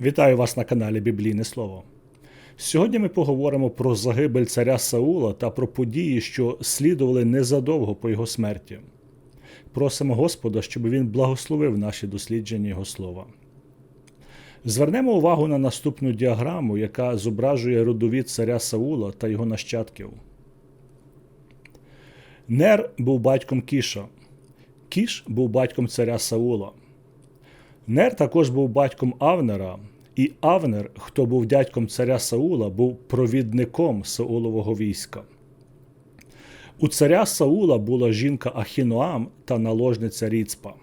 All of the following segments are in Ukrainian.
Вітаю вас на каналі Біблійне Слово. Сьогодні ми поговоримо про загибель царя Саула та про події, що слідували незадовго по його смерті. Просимо Господа, щоб він благословив наші дослідження Його слова. Звернемо увагу на наступну діаграму, яка зображує родовід царя Саула та його нащадків. Нер був батьком Кіша. Кіш був батьком царя Саула. Нер також був батьком Авнера, і Авнер, хто був дядьком царя Саула, був провідником Саулового війська. У царя Саула була жінка Ахіноам та наложниця Ріцпа.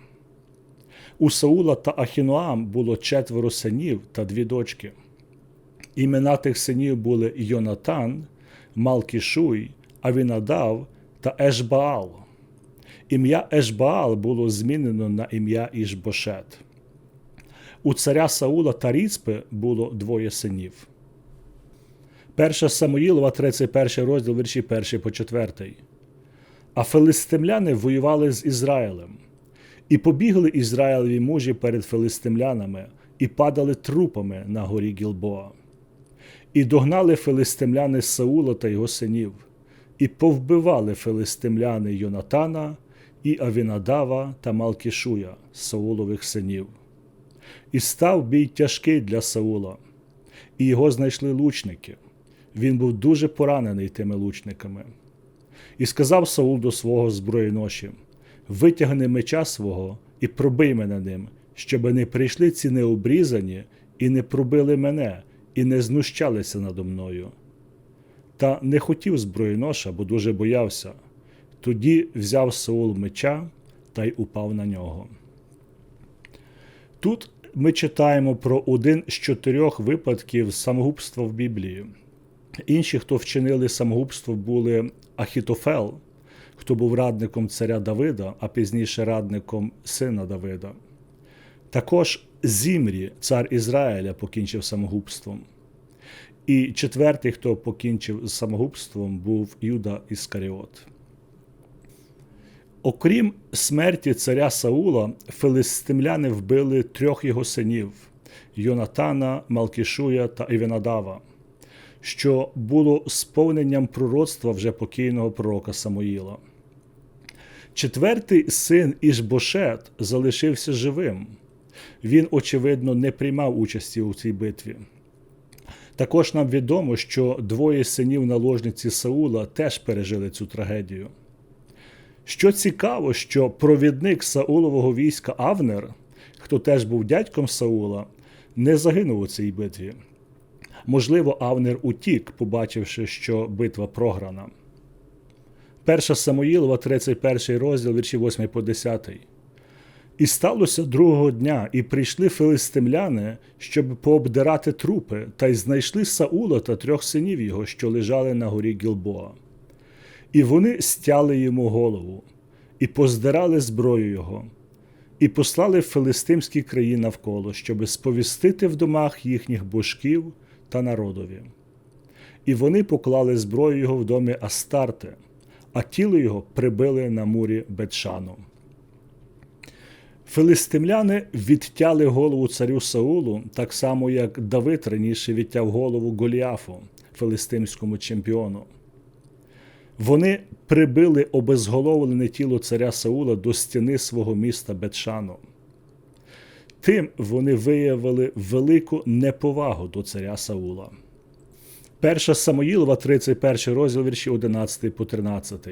У Саула та Ахіноам було четверо синів та дві дочки. Імена тих синів були Йонатан, Малкішуй, Авінадав та Ешбаал. Ім'я Ешбаал було змінено на ім'я Ішбошет. У царя Саула та Ріцпи було двоє синів. Перша Самуїлова, 31 розділ вірші 1 по 4. А филистимляни воювали з Ізраїлем. І побігли Ізраїлеві мужі перед филистимлянами, і падали трупами на горі Гілбоа. І догнали филистимляни Саула та його синів, і повбивали филистимляни Йонатана, і Авінадава та Малкішуя, Саулових синів. І став бій тяжкий для Саула, і його знайшли лучники. Він був дуже поранений тими лучниками. І сказав Саул до свого зброєноші: Витягни меча свого і пробий мене ним, щоби не прийшли ці необрізані, і не пробили мене, і не знущалися надо мною. Та не хотів зброєноша, бо дуже боявся. Тоді взяв Саул меча та й упав на нього. Тут ми читаємо про один з чотирьох випадків самогубства в Біблії. Інші, хто вчинили самогубство, були Ахітофел, хто був радником царя Давида, а пізніше радником сина Давида. Також Зімрі, цар Ізраїля, покінчив самогубством. І четвертий, хто покінчив самогубством, був Юда Іскаріот. Окрім смерті царя Саула, филистимляни вбили трьох його синів Йонатана, Малкішуя та Івенадава, що було сповненням пророцтва вже покійного пророка Самоїла. Четвертий син Ішбошет залишився живим. Він, очевидно, не приймав участі у цій битві. Також нам відомо, що двоє синів наложниці Саула теж пережили цю трагедію. Що цікаво, що провідник Саулового війська Авнер, хто теж був дядьком Саула, не загинув у цій битві. Можливо, Авнер утік, побачивши, що битва програна. Перша Самоїлова, 31 розділ, вірші 8 по 10. І сталося другого дня, і прийшли филистимляни, щоб пообдирати трупи, та й знайшли Саула та трьох синів його, що лежали на горі Гілбоа. І вони стяли йому голову, і поздирали зброю його, і послали в филистимські краї навколо, щоби сповістити в домах їхніх божків та народові. І вони поклали зброю його в домі Астарте, а тіло його прибили на мурі Бетшану. Филистимляни відтяли голову царю Саулу, так само, як Давид раніше відтяв голову Голіафу, филистимському чемпіону. Вони прибили обезголовлене тіло царя Саула до стіни свого міста Бетшану. Тим вони виявили велику неповагу до царя Саула. Перша Самоїлова, 31 розділ вірші 11 по 13.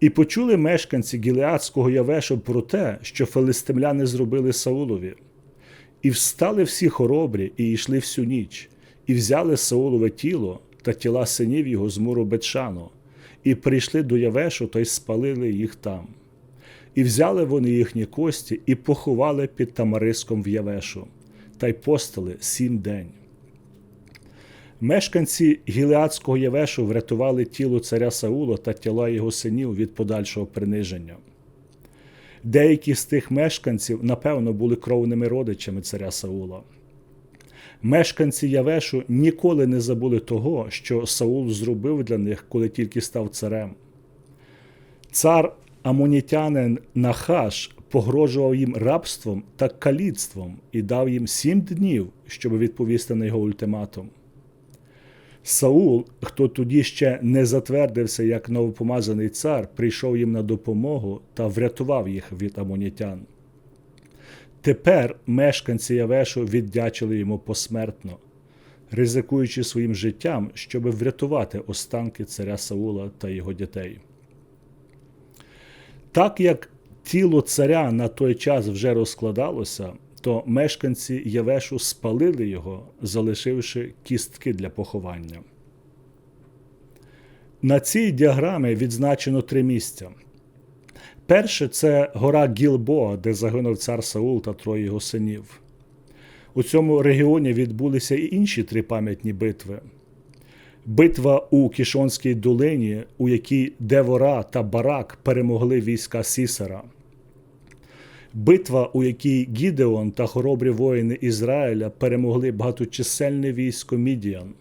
І почули мешканці Гілеадського Явешу про те, що филистимляни зробили Саулові, і встали всі хоробрі, і йшли всю ніч, і взяли Саулове тіло та тіла синів його з муру Бетшану, і прийшли до Явешу та й спалили їх там. І взяли вони їхні кості і поховали під тамариском в Явешу, та й постали сім день. Мешканці Гілеадського Євешу врятували тіло царя Саула та тіла його синів від подальшого приниження. Деякі з тих мешканців, напевно, були кровними родичами царя Саула. Мешканці Явешу ніколи не забули того, що Саул зробив для них, коли тільки став царем. Цар Амонітянин Нахаш погрожував їм рабством та каліцтвом і дав їм сім днів, щоб відповісти на його ультиматум. Саул, хто тоді ще не затвердився як новопомазаний цар, прийшов їм на допомогу та врятував їх від амонітян. Тепер мешканці Явешу віддячили йому посмертно, ризикуючи своїм життям, щоб врятувати останки царя Саула та його дітей. Так як тіло царя на той час вже розкладалося, то мешканці Явешу спалили його, залишивши кістки для поховання. На цій діаграмі відзначено три місця. Перше це гора Гілбоа, де загинув цар Саул та троє його синів. У цьому регіоні відбулися і інші три пам'ятні битви. Битва у Кішонській долині, у якій Девора та Барак перемогли війська Сісера. Битва, у якій Гідеон та хоробрі воїни Ізраїля перемогли багаточисельне військо Мідіан.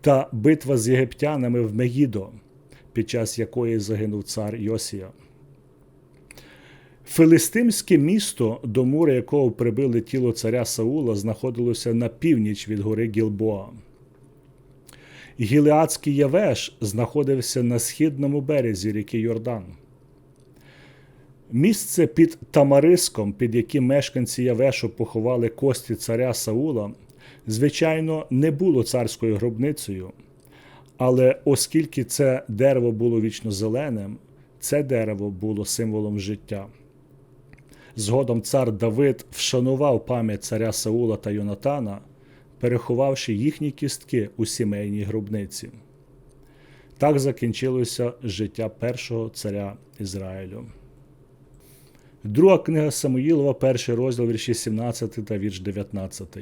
Та битва з єгиптянами в Мегідо, під час якої загинув цар Йосія. Филистимське місто, до моря якого прибили тіло царя Саула, знаходилося на північ від гори Гілбоа. Гілеадський Явеш знаходився на східному березі ріки Йордан. Місце під Тамариском, під яким мешканці Явешу поховали кості царя Саула, звичайно, не було царською гробницею. Але оскільки це дерево було вічно зеленим, це дерево було символом життя. Згодом цар Давид вшанував пам'ять царя Саула та Йонатана, переховавши їхні кістки у сімейній гробниці. Так закінчилося життя першого царя Ізраїлю. Друга книга Самуїлова, перший розділ вірші 17 та вірш 19.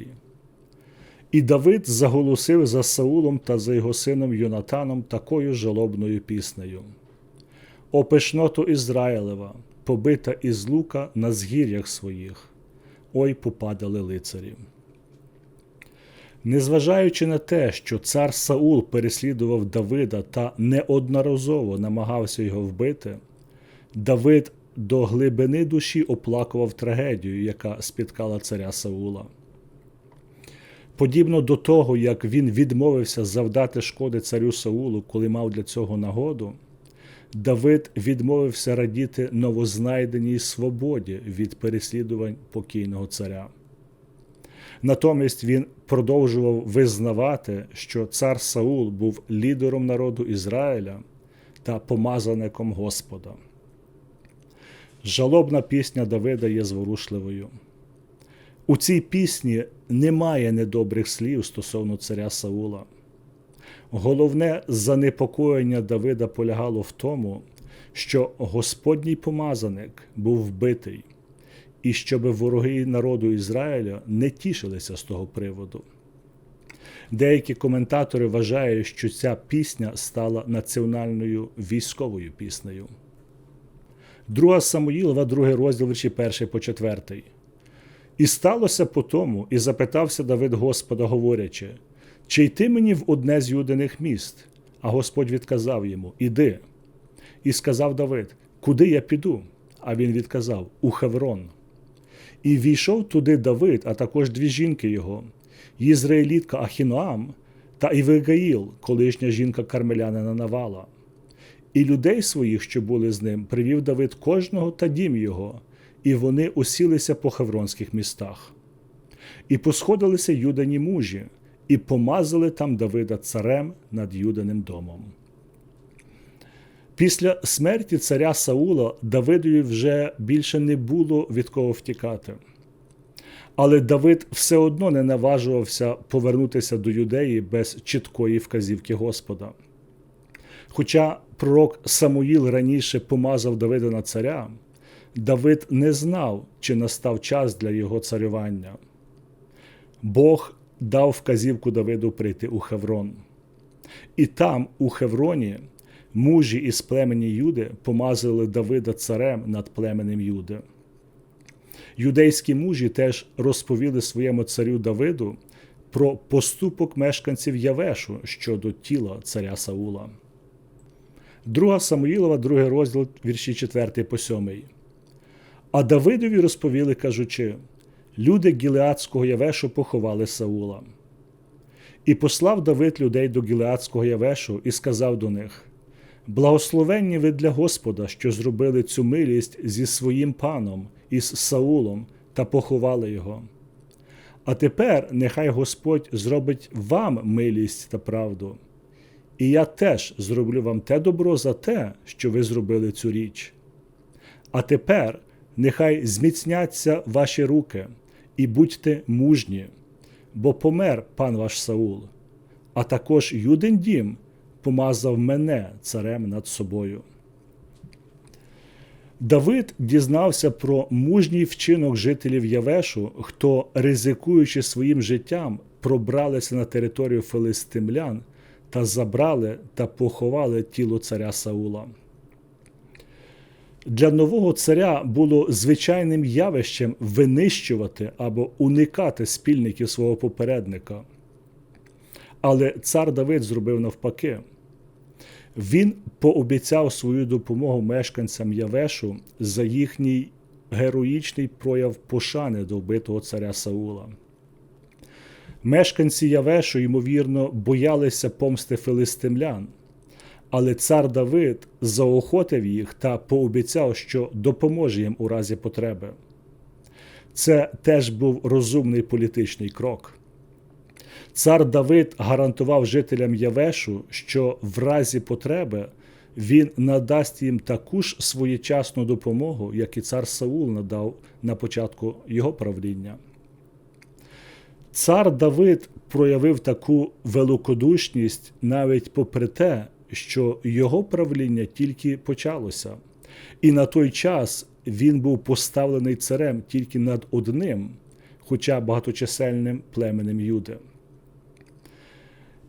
І Давид заголосив за Саулом та за його сином Йонатаном такою жалобною піснею. О пишноту Ізраїлева, побита із лука на згір'ях своїх, ой попадали лицарі. Незважаючи на те, що цар Саул переслідував Давида та неодноразово намагався його вбити, Давид до глибини душі оплакував трагедію, яка спіткала царя Саула. Подібно до того, як він відмовився завдати шкоди царю Саулу, коли мав для цього нагоду, Давид відмовився радіти новознайденій свободі від переслідувань покійного царя. Натомість він продовжував визнавати, що цар Саул був лідером народу Ізраїля та помазаником Господа. Жалобна пісня Давида є зворушливою. У цій пісні немає недобрих слів стосовно царя Саула. Головне занепокоєння Давида полягало в тому, що Господній помазаник був вбитий, і щоб вороги народу Ізраїля не тішилися з того приводу. Деякі коментатори вважають, що ця пісня стала національною військовою піснею. Друга Самуїлова, другий розділ вірші перший по четвертий. І сталося по тому, і запитався Давид Господа, говорячи, чи йти мені в одне з юдиних міст? А Господь відказав йому Іди. І сказав Давид, Куди я піду? А він відказав У Хеврон. І війшов туди Давид, а також дві жінки його, Єзраїлітка Ахіноам та Івегаїл, колишня жінка Кармелянина Навала. І людей своїх, що були з ним, привів Давид кожного та дім його, і вони усілися по хевронських містах. І посходилися юдані мужі, і помазали там Давида царем над Юданим домом. Після смерті царя Саула Давидові вже більше не було від кого втікати. Але Давид все одно не наважувався повернутися до юдеї без чіткої вказівки Господа. Хоча пророк Самуїл раніше помазав Давида на царя, Давид не знав, чи настав час для його царювання. Бог дав вказівку Давиду прийти у Хеврон. І там, у Хевроні, мужі із племені Юди помазали Давида царем над племенем Юди. Юдейські мужі теж розповіли своєму царю Давиду про поступок мешканців Явешу щодо тіла царя Саула. Друга Самуїлова, другий розділ, вірші 4 по 7. А Давидові розповіли, кажучи: люди Гілеадського Явешу поховали Саула. І послав Давид людей до Гілеадського Явешу і сказав до них: Благословенні ви для Господа, що зробили цю милість зі своїм паном, із Саулом, та поховали його. А тепер нехай Господь зробить вам милість та правду. І я теж зроблю вам те добро за те, що ви зробили цю річ. А тепер нехай зміцняться ваші руки, і будьте мужні, бо помер пан ваш Саул, а також Юдин дім помазав мене царем над собою. Давид дізнався про мужній вчинок жителів Явешу, хто, ризикуючи своїм життям, пробралися на територію филистимлян та забрали та поховали тіло царя Саула. Для нового царя було звичайним явищем винищувати або уникати спільників свого попередника. Але цар Давид зробив навпаки. Він пообіцяв свою допомогу мешканцям Явешу за їхній героїчний прояв пошани до вбитого царя Саула. Мешканці Явешу, ймовірно, боялися помсти филистимлян, але цар Давид заохотив їх та пообіцяв, що допоможе їм у разі потреби. Це теж був розумний політичний крок. Цар Давид гарантував жителям Явешу, що в разі потреби він надасть їм таку ж своєчасну допомогу, як і цар Саул надав на початку його правління. Цар Давид проявив таку великодушність навіть попри те, що його правління тільки почалося, і на той час він був поставлений царем тільки над одним, хоча багаточисельним племенем Юди.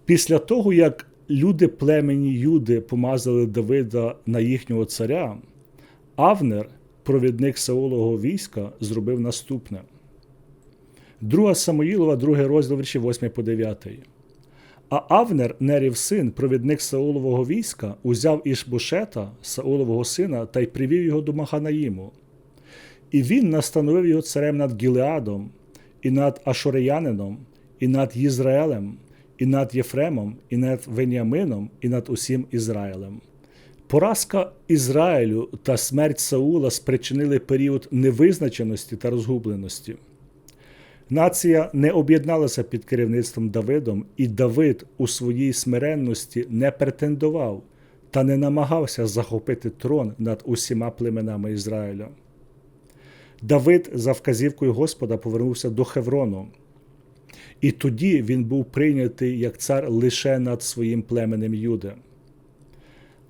Після того, як люди племені Юди помазали Давида на їхнього царя, Авнер, провідник Саулового війська, зробив наступне. Друга Самоїлова, другий розділ вірші 8 по 9. А Авнер, Нерів син, провідник Саулового війська, узяв Ішбушета, Саулового сина, та й привів його до Маханаїму. І він настановив його царем над Гілеадом, і над Ашореянином, і над Єзраелем, і над Єфремом, і над Веніамином, і над усім Ізраїлем. Поразка Ізраїлю та смерть Саула спричинили період невизначеності та розгубленості. Нація не об'єдналася під керівництвом Давидом, і Давид у своїй смиренності не претендував та не намагався захопити трон над усіма племенами Ізраїля. Давид за вказівкою Господа повернувся до Хеврону, і тоді він був прийнятий як цар лише над своїм племенем Юде.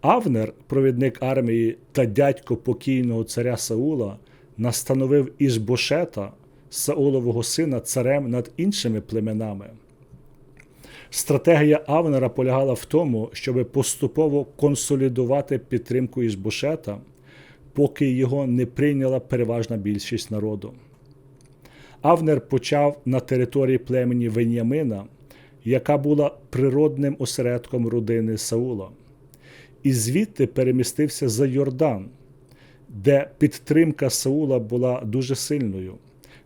Авнер, провідник армії та дядько покійного царя Саула, настановив Ішбошета, Саулового сина, царем над іншими племенами. Стратегія Авнера полягала в тому, щоб поступово консолідувати підтримку Ішбошета, поки його не прийняла переважна більшість народу. Авнер почав на території племені Венямина, яка була природним осередком родини Саула, і звідти перемістився за Йордан, де підтримка Саула була дуже сильною,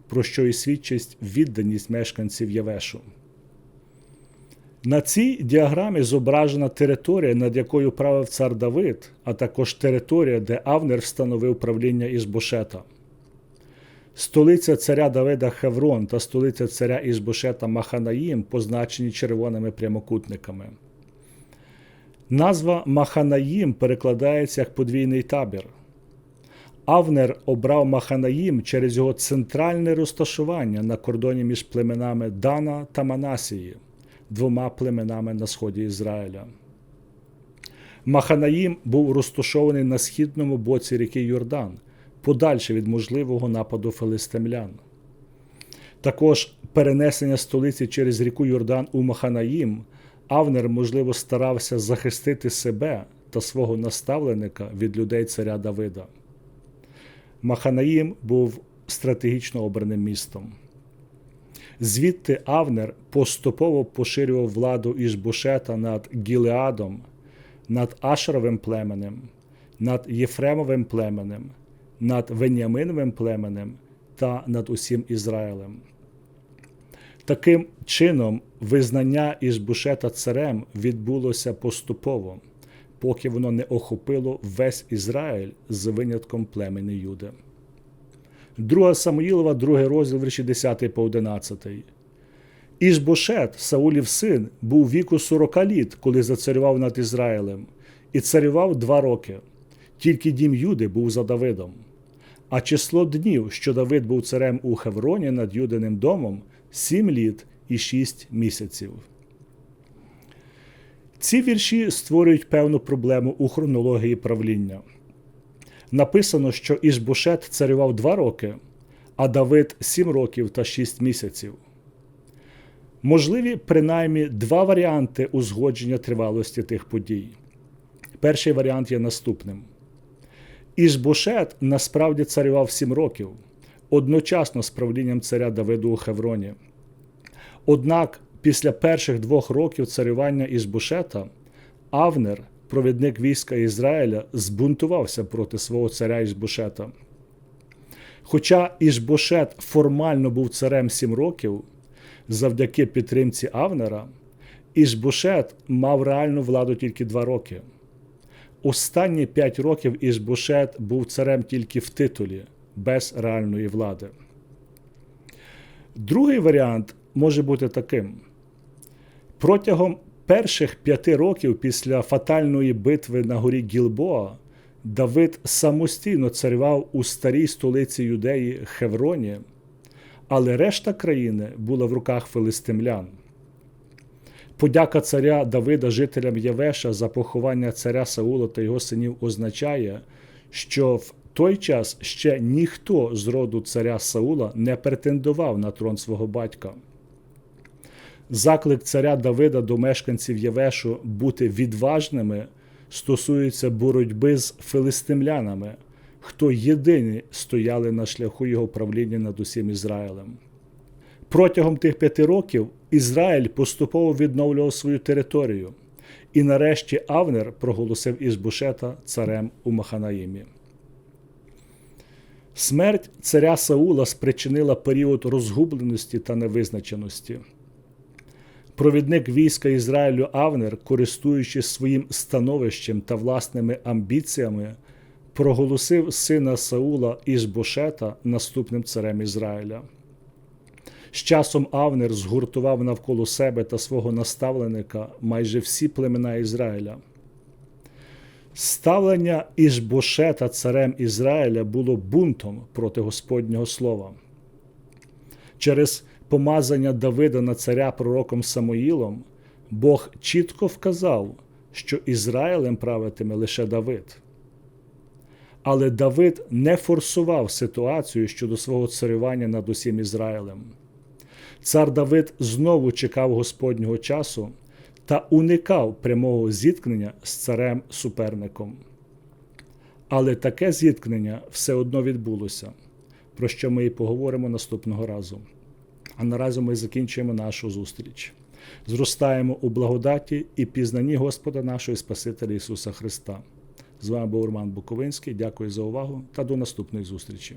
про що і свідчить відданість мешканців Явешу. На цій діаграмі зображена територія, над якою правив цар Давид, а також територія, де Авнер встановив правління Ізбошета. Столиця царя Давида Хеврон та столиця царя Ізбошета Маханаїм позначені червоними прямокутниками. Назва Маханаїм перекладається як подвійний табір. Авнер обрав Маханаїм через його центральне розташування на кордоні між племенами Дана та Манасії, двома племенами на сході Ізраїля. Маханаїм був розташований на східному боці ріки Йордан, подальше від можливого нападу филистимлян. Також перенесення столиці через ріку Йордан у Маханаїм Авнер, можливо, старався захистити себе та свого наставленика від людей царя Давида. Маханаїм був стратегічно обраним містом. Звідти Авнер поступово поширював владу Ішбушета над Гілеадом, над Ашеровим племенем, над Єфремовим племенем, над Веніаминовим племенем та над усім Ізраїлем. Таким чином, визнання Ішбушета царем відбулося поступово, поки воно не охопило весь Ізраїль з винятком племені Юди. Друга Самуїлова, другий розділ вірші 10 по 11. Ішбошет, Саулів син, був віку 40 літ, коли зацарював над Ізраїлем, і царював два роки. Тільки дім Юди був за Давидом. А число днів, що Давид був царем у Хевроні над Юдиним домом, сім літ і шість місяців. Ці вірші створюють певну проблему у хронології правління. Написано, що Ішбошет царював два роки, а Давид сім років та шість місяців. Можливі принаймні два варіанти узгодження тривалості тих подій. Перший варіант є наступним. Ішбошет насправді царював сім років, одночасно з правлінням царя Давиду у Хевроні. Однак після перших двох років царювання Ішбошета Авнер, провідник війська Ізраїля, збунтувався проти свого царя Ішбошета. Хоча Ішбошет формально був царем сім років, завдяки підтримці Авнера, Ішбошет мав реальну владу тільки два роки. Останні п'ять років Ішбошет був царем тільки в титулі, без реальної влади. Другий варіант може бути таким: протягом перших п'яти років після фатальної битви на горі Гілбоа Давид самостійно царював у старій столиці Юдеї Хевроні, але решта країни була в руках филистимлян. Подяка царя Давида жителям Євеша за поховання царя Саула та його синів означає, що в той час ще ніхто з роду царя Саула не претендував на трон свого батька. Заклик царя Давида до мешканців Євешу бути відважними стосується боротьби з филистимлянами, хто єдині стояли на шляху його правління над усім Ізраїлем. Протягом тих п'яти років Ізраїль поступово відновлював свою територію, і нарешті Авнер проголосив Ізбушета царем у Маханаїмі. Смерть царя Саула спричинила період розгубленості та невизначеності. Провідник війська Ізраїлю Авнер, користуючись своїм становищем та власними амбіціями, проголосив сина Саула Ізбошета наступним царем Ізраїля. З часом Авнер згуртував навколо себе та свого наставленика майже всі племена Ізраїля. Ставлення Ішбошета царем Ізраїля було бунтом проти Господнього слова. Через помазання Давида на царя пророком Самоїлом Бог чітко вказав, що Ізраїлем правитиме лише Давид. Але Давид не форсував ситуацію щодо свого царювання над усім Ізраїлем. Цар Давид знову чекав Господнього часу та уникав прямого зіткнення з царем суперником. Але таке зіткнення все одно відбулося, про що ми і поговоримо наступного разу. А наразі ми закінчуємо нашу зустріч. Зростаємо у благодаті і пізнанні Господа нашого Спасителя Ісуса Христа. З вами був Роман Буковинський. Дякую за увагу та до наступної зустрічі.